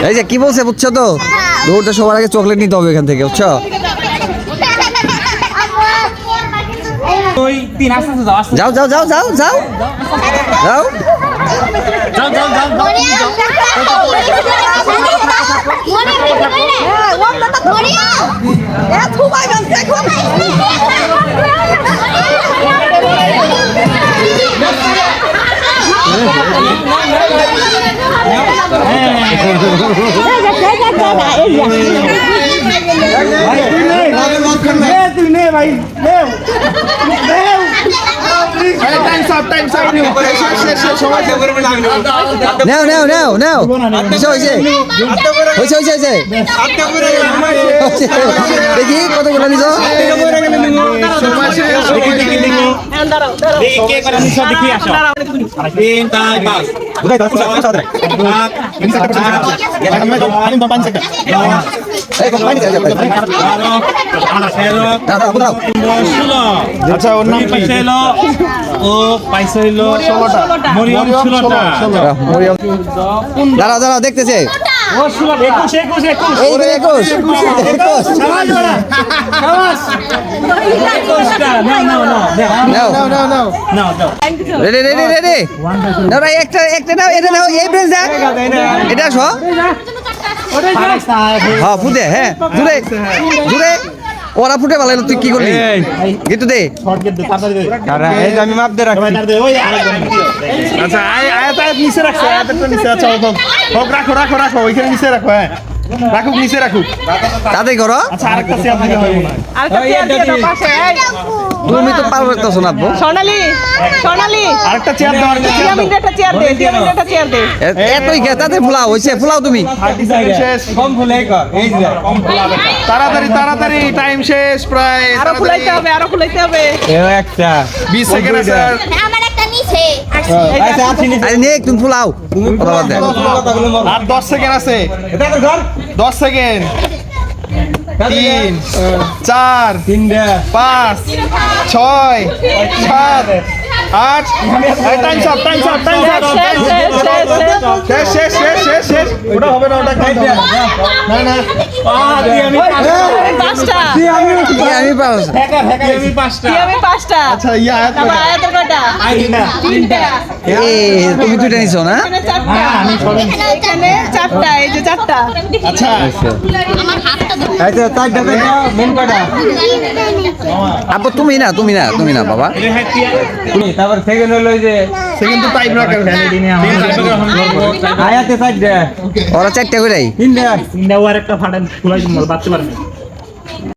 এই যে কি বলছে বুঝছ তো? দৌড়তে সবার আগে চকলেট নিতে হবে এখান থেকে বুঝছ? দুই তিন আস্তে আস্তে যাও আস্তে যাও যাও যাও যাও যাও। যাও। তুই নে ভাই নে নেও নেও নেও নেও হয়েছে হয়েছে হয়েছে হয়েছে হয়েছে দেখি কত করে নিজ কোথায় দাদা দেখতেছে। একটা একটা নাও এটা নাও। এই ব্রেঞ্চ এটা সব হ্যাঁ ফুটে হ্যাঁ দূরে দূরে ওরা ফুটে ভালো তুই কি করলি? কিন্তু দে। আমি মাপ দে রাখছি। আচ্ছা আয় আয়াত আয়াত নিচে রাখছে আয়াতটা নিচে আচ্ছা হোক রাখো রাখো রাখো ওইখানে নিচে রাখো হ্যাঁ। রাখুক নিচে রাখুক। তাতে করো। আচ্ছা আরেকটা চেয়ার দিলে আরেকটা চেয়ার দিয়ে দাও পাশে তুমি তো পারবে তো শোনাবো সোনালি সোনালি। আরেকটা চেয়ার দাও আরেকটা চেয়ার দাও একটা চেয়ার দে একটা চেয়ার দে। এতই গে তাতে ফুলাও হয়েছে ফুলাও তুমি। সেকেন্ড শেষ। কম ফুলে কর এই যে কম ফুলাবে তাড়াতাড়ি তাড়াতাড়ি টাইম শেষ প্রায় আরও ফুলাইতে হবে আরও ফুলাইতে হবে। একটা। বিশ সেকেন্ড আছে আর নিচে আচ্ছা আছি আরে নে তুমি ফুলাও। কথা বাদ আর দশ সেকেন্ড আছে। দশ সেকেন্ড। তিন চার পাঁচ ছয় সাত আট টাইম সব টাইম সব টাইম সব শেষ শেষ শেষ শেষ শেষ। ওটা হবে না ওটা না না। তুমি দুইটা নিছো না? চারটা। এই যে চারটা। আচ্ছা। আপু তুমি না তুমি না তুমি না বাবা। তারপর সেকেন্ড হলো যে সেকেন্ড তো টাইম রাখার আয়াতে চারটা। ওরা চারটা করে তিনটা। তিনটা ওর একটা ফাটান খোলাই বাঁচতে পারবে